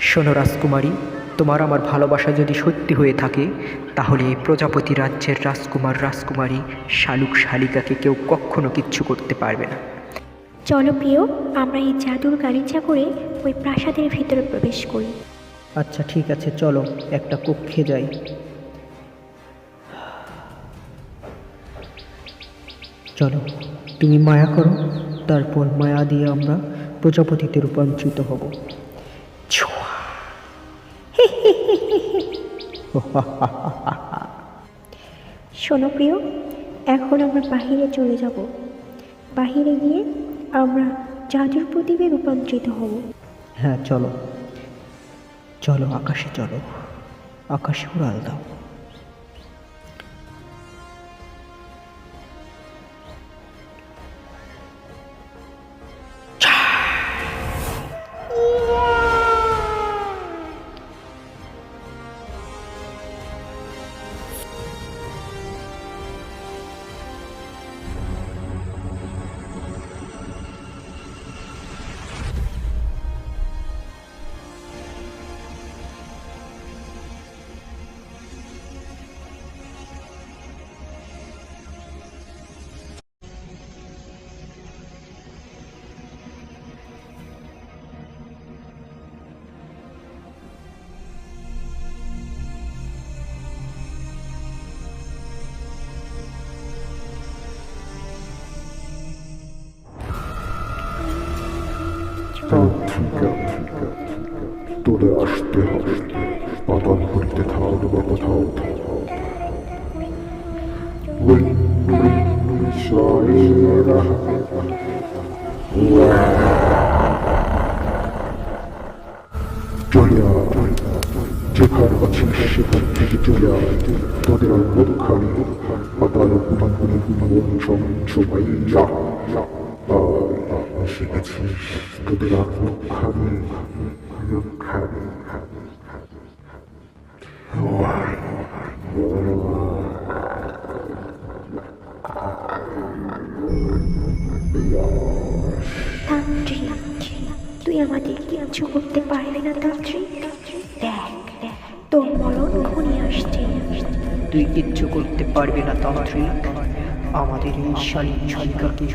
শোনো রাজকুমারী তোমার আমার ভালোবাসা যদি সত্যি হয়ে থাকে তাহলে এই প্রজাপতি রাজ্যের রাজকুমার রাজকুমারী শালুক শালিকাকে কেউ কখনো কিচ্ছু করতে পারবে না। চলো প্রিয় আমরা এই জাদুর গালিচা করে ওই প্রাসাদের ভিতরে প্রবেশ করি। আচ্ছা ঠিক আছে চলো একটা কক্ষে যাই। চলো তুমি মায়া করো তারপর মায়া দিয়ে আমরা প্রজাপতিতে রূপান্তরিত হব। শোনো প্রিয় এখন আমরা বাহিরে চলে যাব। বাহিরে গিয়ে আমরা জাদুর প্রদীপে রূপান্তরিত হব। হ্যাঁ চলো। চলো আকাশে চলো। আকাশে উড়াল দাও। তা ঠিক আসতে হবে পাতাল হইতে থাক বা কোথাও চলে আয় যেখানে আছিস সেখান থেকে চলে আয় তোদের আর মুখখানি পাতাল সবাই যা শিখেছিস তুই আমাদের কিচ্ছু করতে পারবি না, তান্ত্রিক। দেখ, তোর মরণ ঘনিয়ে আসছে। তুই কিচ্ছু করতে পারবি না, তান্ত্রিক। আমাদের এই শালীন শালিকাকে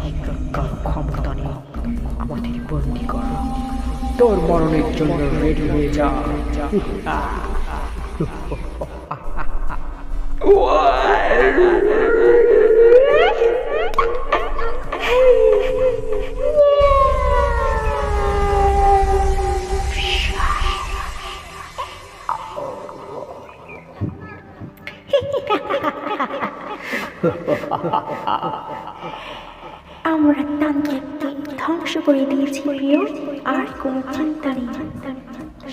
কারও ক্ষমতা নেই আমাদের বন্দি কর। তোর মরণের জন্য রেডি হয়ে যা। আমরা তান্ত্রিককে ধ্বংস করে দিয়েছি আর কোন চিন্তা নেই।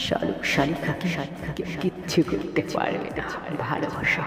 শালুক শালিকাকে কিচ্ছু করতে পারবে না। ভালোবাসা।